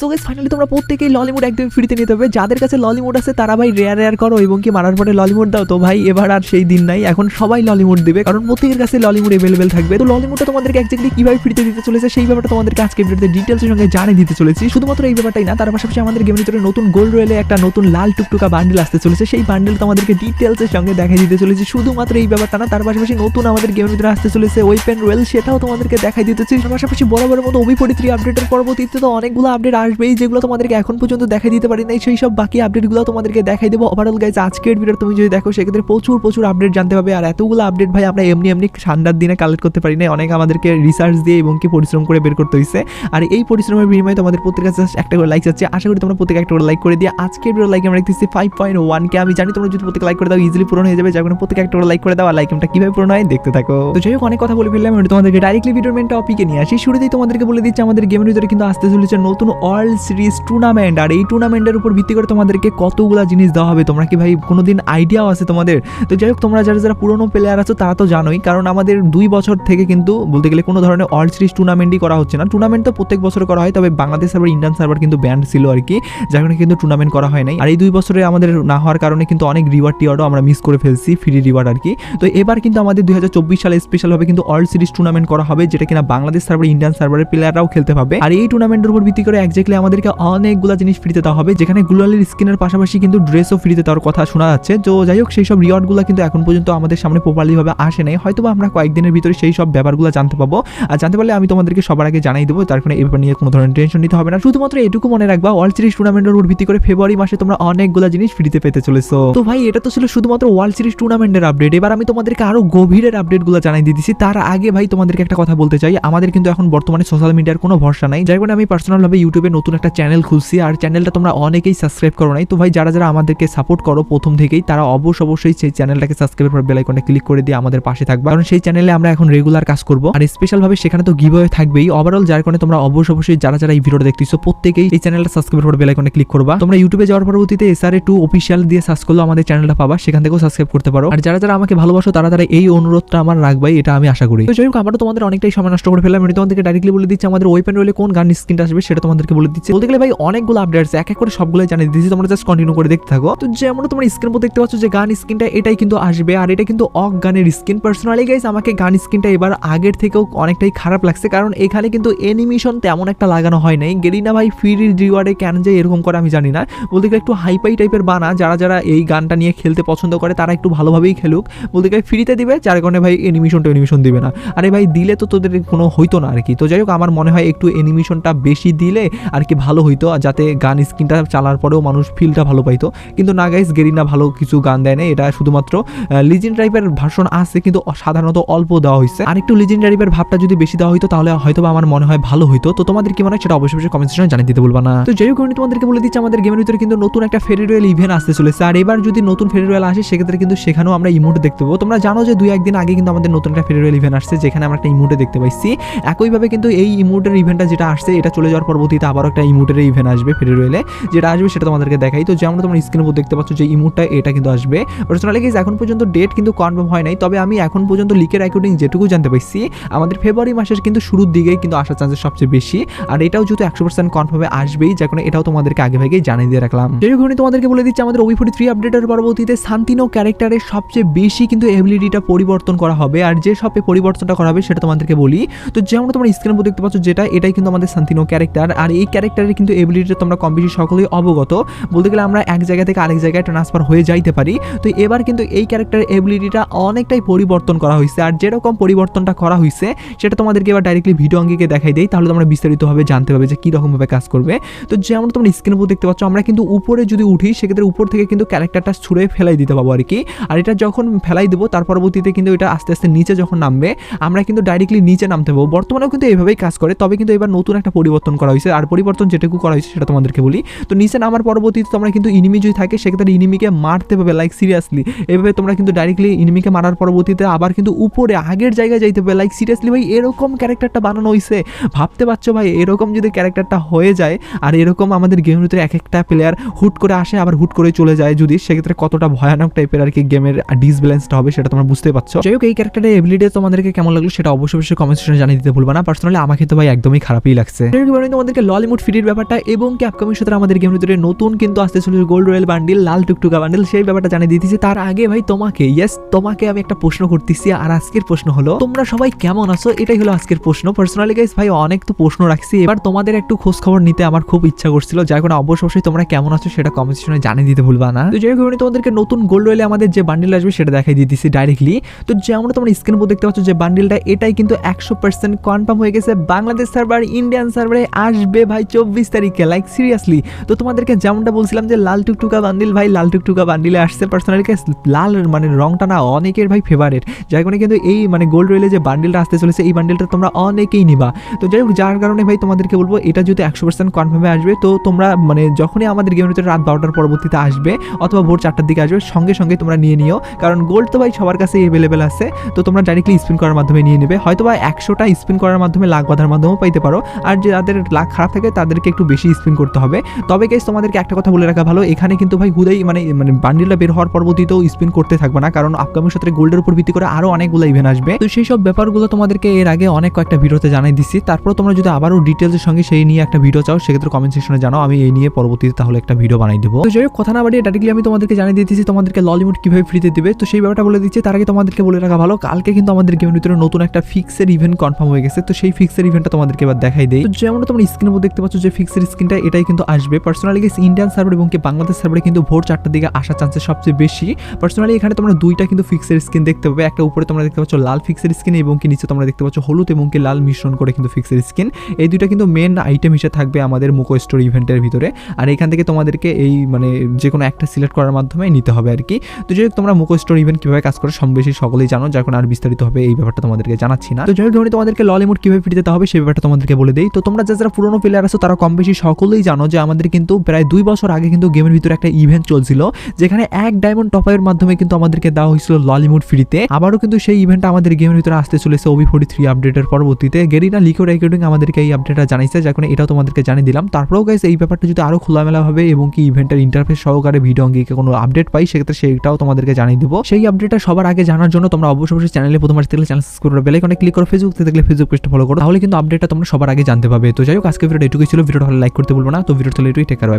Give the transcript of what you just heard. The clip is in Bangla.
সো গাইস ফাইনালি তোমরা প্রত্যেকেই ললিমুড একদম ফ্রিতে নিতে হবে যাদের কাছে ললিমুড আছে, তারা ভাই রেয়ার রেয়ার করো, এবং কি মারার পরে ললিমুড দাও। তো ভাই, এবার আর সেই দিন নাই। এখন সবাই ললিমুড দিবে, কারণ প্রত্যেকের কাছে ললিমুড এভেলেবেল থাকবে। তো ললিমুডটা তোমাদেরকে একজাক্টলি কীভাবে ফ্রিতে দিতে চলেছে, সেই ব্যাপারটা তোমাদেরকে আজকে ভিডিওতে ডিটেলসের সঙ্গে জানিয়ে দিতে চলেছি। শুধুমাত্র এই ব্যাপারটাই না, তার পাশাপাশি আমাদের গেমের ভিতরে নতুন গোল্ড রয়েলে একটা নতুন লাল টুকটুকা বান্ডেল আসতে চলেছে। সেই বান্ডেল তোমাদেরকে ডিটেলসের সঙ্গে দেখাই দিতে চলেছি। শুধুমাত্র এই ব্যাপারটা না, তার পাশাপাশি নতুন আমাদের গেমের ভিতরে আসতে চলেছে ওয়েপেন রয়েল সেটাও তোমাদেরকে দেখাই দিতে চলেছি। তার পাশাপাশি বরাবরের মতো থ্রি আপডেটের পরবর্তীতে তো অনেকগুলো আপডেট আসবেই যেগুলো তোমাদেরকে এখন পর্যন্ত দেখাই দিতে পারি নাই, সেই সব বাকি আপডেটগুলো তোমাদেরকে দেখাই দেবো। ওভারঅল গাইজ আজকের ভিডিও তুমি যদি দেখো, সেক্ষেত্রে প্রচুর প্রচুর আপডেট জানতে পারবে। আর এতগুলো আপডেট ভাই, আমরা এমনি এমনি ঠান্ডার দিনে কালেক্ট করতে পারি না অনেক আমাদেরকে রিসার্চ দিয়ে এবং কি পরিশ্রম করে বের করতে হয়েছে আর এই পরিশ্রমের বিনিময়ে তোমাদের প্রত্যেকের কাছে একটা করে লাইক যাচ্ছে। আশা করি তোমরা প্রত্যেকে একটা করে লাইক করে দিয়ে আজকের ভিডিও লাইক আমরা দেখতেছি ফাইভ পয়েন্ট ওয়ান কে আমি জানি তোমরা যদি প্রত্যেক লাইক করে দাও ইজিলি পূরণ হয়ে যাবে। যার প্রত্যেকে একটা করে লাইক করে দাও। আর লাইক আমরা কীভাবে পূরণ হয়, দেখতে থাকো। তো যাই হোক, অনেক কথা বলে ফেললাম। আমি তোমাদেরকে ডাইরেক্টলি ভিডিওর মেন টপিকে নিয়ে আসি। শুরুতেই তোমাদেরকে বলে দিচ্ছি, আমাদের গেমের ভিতরে কিন্তু আসতে চলেছে নতুন ওয়ার্ল্ড সিরিজ টুর্নামেন্ট আর এই টুর্নামেন্টের উপর ভিত্তি করে তোমাদেরকে কতগুলা জিনিস দেওয়া হবে? তোমরা কি ভাই কোনোদিন আইডিয়াও আছে তোমাদের? তো যাই হোক, তোমরা যারা যারা পুরনো প্লেয়ার আছো, তারা তো জানোই। কারণ আমাদের দুই বছর থেকে কিন্তু বলতে গেলে কোনো ধরনের ওয়ার্ল্ড সিরিজ টুর্নামেন্টই করা হচ্ছে না। টুর্নামেন্ট তো প্রত্যেক বছর করা হয়, তবে বাংলাদেশ সার্ভার ইন্ডিয়ান সার্ভার কিন্তু ব্যান্ড ছিল আর কি। যার কারণে কিন্তু টুর্নামেন্ট করা হয় নাই। আর এই দুই বছরে আমাদের না হওয়ার কারণে কিন্তু অনেক রিওয়ার্ড টিওয়ার্ডও আমরা মিস করে ফেলছি ফ্রি রিওয়ার্ড আর কি। তো এবার কিন্তু আমাদের দুই হাজার চব্বিশ সালে স্পেশালভাবে কিন্তু ওয়ার্ল্ড সিরিজ টুর্নামেন্ট করা হবে, যেটা কিনা বাংলাদেশ সার্ভার ইন্ডিয়ান সার্ভারের প্লেয়াররাও খেলতে পাবে আর এই টুর্নামেন্টের উপর ভিত্তি করে একজাক্টলি আমাদেরকে অনেকগুলো জিনিস ফ্রিতে দেওয়া হবে, যেখানে গ্লোয়ালের স্কিনের পাশাপাশি কিন্তু ড্রেসও ফ্রিতে দেওয়ার কথা শোনা যাচ্ছে। তো যাই হোক, সেই সব রিওয়ার্ডগুলো কিন্তু এখন পর্যন্ত আমাদের সামনে প্রপারলি ভাবে আসে নাই। হয়তো আমরা কয়েকদিনের ভিতরে সেই সব ব্যাপারগুলো জানতে পাবো। আর জানতে পারলে আমি তোমাদেরকে সবার আগে জানাই দেবো, তার কারণে এই ব্যাপার নিয়ে কোনো ধরনের টেনশন নিতে হবে না। শুধুমাত্র এটুকু মনে রাখবা ওয়ার্ল্ড সিরিজ টুর্নামেন্টের উপর ভিত্তি করে ফেব্রুয়ারি মাসে তোমরা অনেকগুলো জিনিস ফ্রিতে পেতে চলেছো। তো ভাই, এটা তো ছিল শুধুমাত্র ওয়ার্ল্ড সিরিজ টুর্নামেন্টের আপডেট এবার আমি তোমাদেরকে আরও গভীরের আপডেটগুলো জানাই দিয়ে দিচ্ছি তার আগে ভাই, তোমাদেরকে একটা কথা বলতে চাই। আমাদের কিন্তু এখন বর্তমানে সোশ্যাল মিডিয়ার কোনো ভরসা নাই। যার কারণে আমি পার্সোনালভাবে ইউটিউবে নতুন একটা চ্যানেল খুলছি, আর চ্যানেলটা তোমরা অনেকেই সাবস্ক্রাইব করো নাই। তো ভাই, যারা যারা আমাদেরকে সাপোর্ট করো প্রথম থেকেই, তারা অবশ্য অবশ্যই সেই চ্যানেলটাকে সাবস্ক্রাইব করে বেল আইকনে ক্লিক করে দিয়ে আমাদের পাশে থাকবে। কারণ সেই চ্যানেলে আমরা এখন রেগুলার কাজ করব। আর স্পেশালভাবে সেখানে তো গিভ থাকবেই। ওভারঅল যার কারণে তোমরা অবশ্য অবশ্যই যারা যারা এই ভিডিওটা দেখতেছো, প্রত্যেকেই এই চ্যানেলটা সাবস্ক্রাইব করে বেল আইকনে ক্লিক করবা। তোমরা ইউটিউবে যাওয়ার পরবর্তীতে এসআর টু অফিসিয়াল দিয়ে সার্চ করলে আমাদের চ্যানেলটা পাবা। সেখান থেকেও সাবস্ক্রাইব করতে পারো। আর যারা যারা আমাকে ভালোবাসো, তারা তারা এই অনুরোধটা আমার রাখবাই, এটা আমি আশা করি। তো যাই হোক আমারও তোমাদের অনেকটাই সময় নষ্ট করে ফেললাম। আমি তোমাদেরকে ডাইরেক্টলি বলে দিচ্ছি, আমাদের ওয়েপেন রয়েলে কোন গান স্ক্রিনটা আসবে, সেটা তোমাদেরকে বলে দিচ্ছি। বলতে গেলে ভাই, অনেকগুলো আপডেট আছে এক এক করে সবগুলো জানিয়ে দিচ্ছি। তোমরা জাস্ট কন্টিনিউ করে দেখতে থাকো। তো যেমন তোমরা স্ক্রিন দেখতে পাচ্ছ যে গান স্ক্রিনটা এটাই কিন্তু আসবে। আর এটা কিন্তু অক গানের স্ক্রিন পার্সোনালি গাইজ আমাকে গান স্ক্রিনটা এবার আগের থেকেও অনেকটাই খারাপ লাগছে। কারণ এখানে কিন্তু অ্যানিমেশন তেমন একটা লাগানো হয় নাই। গেরিনা ভাই ফ্রি রিওয়ার্ডে কেন যে এরকম করে আমি জানি না। বলতে গেলে একটু হাইপাই টাইপের বানা। যারা যারা এই গানটা নিয়ে খেলতে পছন্দ করে, তারা একটু ভালোভাবেই খেলুক। বলতে গেলে ফ্রিতে দিবে, যার কারণে ভাই অ্যানিমেশনটা অ্যানিমেশন দিবে না। আরে ভাই, দিলে তো তোদের কোনো হইতো না আর কি তো যাই হোক, আমার মনে হয় একটু অ্যানিমেশনটা বেশি দিলে আর কি ভালো হইতো যাতে গান স্ক্রিনটা চালার পরেও মানুষ ফিলটা ভালো পাইতো। কিন্তু না গাইস গেরিনা ভালো কিছু গান দেয় না এটা শুধুমাত্র লিজেন্ড টাইপের ভার্সন আছে, কিন্তু সাধারণত অল্প দেওয়া হয়েছে আর একটু লিজেন্ড টাইপের ভাবটা যদি বেশি দেওয়া হইতো, তাহলে হয়তো আমার মনে হয় ভালো হইতো। তো তোমাদের কি মনে হয়, সেটা অবশ্যই কমেন্ট সেকশনে জানিয়ে দিতে বলবা না। তো যাই হোক, আমি তোমাদেরকে বলে দিচ্ছি, আমাদের গেমের ভিতরে কিন্তু নতুন একটা ফেরিরোয়েল ইভেন্ট আসতে চলেছে। আর এবার যদি নতুন ফেরিরোয়েল আসে, সেক্ষেত্রে কিন্তু সেখানেও আমরা ইমোট দেখতে পাবো। তোমরা জানো যে দুই একদিন আগে কিন্তু আমাদের নতুন একটা ফেরিরোয়েল ইভেন্ট আসছে, যেখানে আমরা একটা ইমোটে দেখতে পাইছি। একইভাবে কিন্তু এই ইমোটের ইভেন্টটা যেটা আসছে, এটা চলে যাওয়ার পরবর্তীতে আবারও একটা ইমোটের ইভেন্ট আসবে ফেরিরোয়েলে যেটা আসবে সেটা তোমাদেরকে দেখাই। তো যেমন তোমরা স্ক্রিনের উপর দেখতে পাচ্ছ যে ইমোটটা এটা কিন্তু আসবে। পার্সোনালি গেজ এখন পর্যন্ত ডেট কিন্তু কনফার্ম হয় নাই, তবে আমি এখন পর্যন্ত লিকের অ্যাকর্ডিং যেটুকু জানতে পারছি, আমাদের ফেব্রুয়ারি মাসের কিন্তু শুরুর দিকেই কিন্তু আসার চান্সেস সবচেয়ে বেশি। আর এটাও যেহেতু একশো পার্সেন্ট কনফার্মে আসবেই যার কারণে এটাও তোমাদেরকে আগে ভাগেই জানিয়ে দিয়ে রাখলাম। যেই ঘটনা তোমাদেরকে বলে দিচ্ছি, আমাদের ওবি ফোর্টি থ্রি আপডেটের পরবর্তীতে শান্তিনো ক্যারেক্টারের সবচেয়ে বেশি কিন্তু এবিলিটিটা পরিবর্তন করা হবে। আর যে সবে পরিবর্তনটা করা হবে সেটা তোমাদেরকে বলি। তো যেমন তোমরা স্ক্রিনের উপর দেখতে পাচ্ছ যেটা, এটাই কিন্তু আমাদের শান্তিনো ক্যারেক্টার আর এই ক্যারেক্টারের কিন্তু এবিলিটিটা তোমরা কম বেশি সকলেই অবগত। বলতে গেলে আমরা এক জায়গা থেকে আরেক জায়গায় ট্রান্সফার হয়ে যাইতে পারি। তো এবার কিন্তু এই ক্যারেক্টারের এবিলিটিটা অনেকটাই পরিবর্তন করা হয়েছে। আর যেরকম পরিবর্তনটা করা হয়েছে, সেটা তোমাদেরকে এবার ডাইরেক্টলি ভিডিও অঙ্গিকে দেখাই দেই। তাহলে তোমরা বিস্তারিতভাবে জানতে পারবে যে কীরকমভাবে কাজ করবে। তো যেমন তোমরা স্ক্রিনের উপর দেখতে পাচ্ছ, আমরা কিন্তু উপরে যদি উঠি, সেক্ষেত্রে উপর থেকে কিন্তু ক্যারেক্টারটা ছুঁড়ে ফেলাই দিতে পারব আর কি আর এটা যখন ফেলাই দেবো, তার পরবর্তীতে কিন্তু এটা আস্তে আস্তে নিচে যখন নামবে, আমরা কিন্তু ডাইরেক্টলি নিচে নামতে পারব বর্তমানেও কিন্তু এইভাবেই কাজ করে, তবে কিন্তু এবার নতুন একটা পরিবর্তন করা হয়েছে। আর পরিবর্তন যেটুকু করা হয়েছে সেটা তোমাদেরকে বলি। তো নিচে নামার পরবর্তীতে তোমরা কিন্তু ইনিমি যদি থাকে, সেক্ষেত্রে ইনিমিকে মারতে পারবে লাইক সিরিয়াসলি এভাবে তোমরা কিন্তু ডাইরেক্টলি ইনিমিকে মারার পরবর্তীতে আবার কিন্তু উপরে, আগের জায়গায় যাইতে পারবে। লাইক সিরিয়াসলি ভাই, এরকম ক্যারেক্টারটা বানানো হয়েছে। ভাবতে পারছ ভাই, এরকম যদি ক্যারেক্টারটা হয়ে যায়, আর এরকম আমাদের গেমের ভিতরে এক একটা প্লেয়ার হুট করে আসে, আবার হুট করে চলে যায় যদি, সেক্ষেত্রে কতটা ভয়ানক টাইপের আর কি গেমের ডিসব্যালেন্সটা হবে সেটা তোমরা বুঝতে পারছ। যাই হোক, এই ক্যারেক্টারের এবিলিটি তোমাদেরকে কেমন লাগল সেটা অবশ্যই অবশ্যই কমেন্ট সেকশনে জানিয়ে দিতে ভুলবা না। পার্সোনালি আমাকে তো ভাই একদমই খারাপই লাগছে। তোমাদেরকে ললিমুড ললিমুড ফ্রির ব্যাপারটা এবং কি আপকামিং সাথে আমাদের গেমের ভিতরে নতুন কিন্তু আসতে চলেছে গোল্ড রয়েল বান্ডিল লাল টুকটুকা বান্ডিল সেই ব্যাপারটা জানিয়ে দিতেছি। তার আগে ভাই তোমাকে ইয়েস তোমাকে আমি একটা প্রশ্ন করতেছি আর আজকের প্রশ্ন হলো, তোমরা সবাই কেমন আছো? এটাই হলো আজকের প্রশ্ন। পার্সোনালি গাইস ভাই, অনেক তো প্রশ্ন রাখছি। এবার তোমাদের একটু খোঁজ খবর নিতে আমার খুব ইচ্ছা করছিল। যার কারণে অবশ্যই তোমরা কেমন আছো সেটা কমেন্ট সেকশনে জানিয়ে দিতে ভুলবা না। তো যাই হোক তোমাদেরকে নতুন গোল্ড রয়্যালে আমাদের যে বান্ডিল আসবে সেটা দেখাই দিতেছি ডাইরেক্টলি তো যেমন তোমরা স্ক্রিন উপর দেখতে পাচ্ছ যে বান্ডিলটা এটাই কিন্তু একশো পার্সেন্ট কনফার্ম হয়ে গেছে। বাংলাদেশ সার্ভার ইন্ডিয়ান সার্ভারে আসবে ভাই। চব্বিশ তারিখে লাইক সিরিয়াসলি তো তোমাদেরকে যেমনটা বলছিলাম যে, লাল টুকটুকা বান্ডিল, ভাই, লাল টুকটুকা বান্ডিলে আসছে পার্সোনালি লাল মানে রংটা না অনেকের, ভাই ফেভারিট যার কারণে কিন্তু এই মানে গোল্ড রয়েলে যে বান্ডিলটা আসতে চলেছে, এই বান্ডিলটা তোমরা অনেকেই নিবা। তো যাই হোক, যার কারণে, ভাই, তোমাদেরকে বলব, এটা যদি একশো পার্সেন্ট কনফার্মে আসবে, তো তোমরা মানে যখনই আমাদের গেমের ভিতরে রাত বারোটার পরবর্তীতে আসবে, অথবা ভোর চারটার দিকে আসবে, সঙ্গে সঙ্গে তোমরা নিয়ে নিও। কারণ গোল্ড তো, ভাই, সবার কাছে অ্যাভেলেবেল আছে। তো তোমরা ডাইরেক্টলি স্পিন করার মাধ্যমে নিয়ে নেবে। হয়তো বা একশোটা স্পিন করার মাধ্যমে, লাখ বাঁধার মাধ্যমেও পাইতে পারো। আর যাদের লাখ খারাপ থাকে তাদেরকে একটু বেশি স্পিন করতে হবে। তবে গেস তোমাদেরকে একটা কথা বলে রাখা ভালো, এখানে কিন্তু ভাই হুদাই মানে মানে বান্ডিলটা বের হওয়ার পরবর্তীতেও স্পিন করতে থাকবে না, কারণ আপকামিং সাথে গোল্ডের উপর ভিত্তি করে আরও অনেকগুলো ইভেন্ট আসবে। তো সেই সব ব্যাপারগুলো তোমাদেরকে এর আগে অনেক কয়েকটা ভিডিওতে জানাই দিচ্ছি তারপর তোমরা যদি আবারও ডিটেলসের সঙ্গে সেই নিয়ে একটা ভিডিও চাও, সেক্ষেত্রে কমেন্ট সেকশনে জানাও, আমি এই নিয়ে পরবর্তীতে তাহলে একটা ভিডিও বানাই দেবো। তো যাই কথা না বাড়িয়ে ডাইরেক্টলি আমি তোমাদেরকে জানিয়ে দিতেছি, তোমাদেরকে ললিমুড কীভাবে ফ্রিতে দেবে। তো সেই ব্যাপারটা বলে দিচ্ছি, তার আগে তোমাদেরকে বলে রাখা ভালো, কালকে কিন্তু আমাদের গেমের ভিতরে নতুন একটা ফিক্সের ইভেন্ট কনফার্ম হয়ে গেছে। তো সেই ফিক্সের ইভেন্টটা তোমাদেরকে এবার দেখাই দেয় যেমন তোমরা স্ক্রিনের উপর পাচ্ছ যে ফিক্সড স্ক্রিনটা এটাই কিন্তু আসবে। পার্সোনালি গেস ইন্ডিয়ান সার্ভার এবং কি বাংলাদেশ সার্ভারে কিন্তু ভোর চারটার দিকে আসার চান্সেস সবচেয়ে বেশি। পার্সোনালি এখানে তোমরা দুইটা কিন্তু ফিক্সের স্ক্রিন দেখতে পাবে। একটা উপরে তোমরা দেখতে পাচ্ছ লাল ফিক্সের স্ক্রিন এবং কি নিচে তোমরা দেখতে পাচ্ছ হলুদ এবং কি লাল মিশ্রণ করে কিন্তু ফিক্সের স্ক্রিন এই দুইটা কিন্তু মেন আইটেম হিসেবে থাকবে আমাদের মুকো স্টোর ইভেন্টের ভিতরে। আর এখান থেকে তোমাদেরকে এই মানে যে কোনো একটা সিলেক্ট করার মাধ্যমে নিতে হবে আর কি। তো যাই হোক, তোমরা মুকো স্টোর ইভেন্ট কীভাবে কাজ করে সব বেশি সকলেই জানো কারণে আর বিস্তারিত হবে এই ব্যাপারটা তোমাদেরকে জানাচ্ছি না। তো যাই হোক, ধরুন তোমাদেরকে ললিমুড কীভাবে ফিরে দিতে হবে সেই ব্যাপারটা তোমাদেরকে বলে দেই। তো তোমরা যারা পুরোনো প্লেয়ার আছো তারা কম বেশি সকলেই জানো যে আমাদের কিন্তু প্রায় দুই বছর আগে কিন্তু গেমের ভিতরে একটা ইভেন্ট চলছিল, যেখানে এক ডায়মন্ড টপারের মাধ্যমে কিন্তু আমাদেরকে দেওয়া হয়েছিল ললিমুড ফ্রিতে আবারও কিন্তু সেই ইভেন্টটা আমাদের গেমের ভিতরে আসতে চলেছে ওবি ফোর্টি থ্রি আপডেটের পরবর্তীতে। গেরিনা লিকো রেকর্ডিং আমাদেরকে এই আপডেটটা যার কারণে এটাও তোমাদেরকে জানিয়ে দিলাম। তারপরেও গাইস এই ব্যাপারটা যদি আরও খোলামেলা হবে এবং কি ইভেন্টের ইন্টারফেস সহকারে ভিডিও অঙ্গিকে কোনো আপডেট পাই, সেক্ষেত্রে সেইটাও তোমাদেরকে জানিয়ে দেবো। সেই আপডেটটা সবার আগে জানার জন্য তোমরা অবশ্যই অবশ্যই চ্যানেলে প্রথমবার দেখলে চ্যানেল সাবস্ক্রাইব করে বেলাইকনে ক্লিক করো ফেসবুক থেকে দেখলে ফেসবুক পেজটা ফলো করো। তাহলে কিন্তু আপডেটটা তোমরা সবার আগে জানতে পারবে তো যাই হোক আজকে ভিডিওটা এটুকুই ছিল। ভিডিওটা ভালো লাইক করতে বলব না। তো ভিডিওটা এটুকুই। টেকার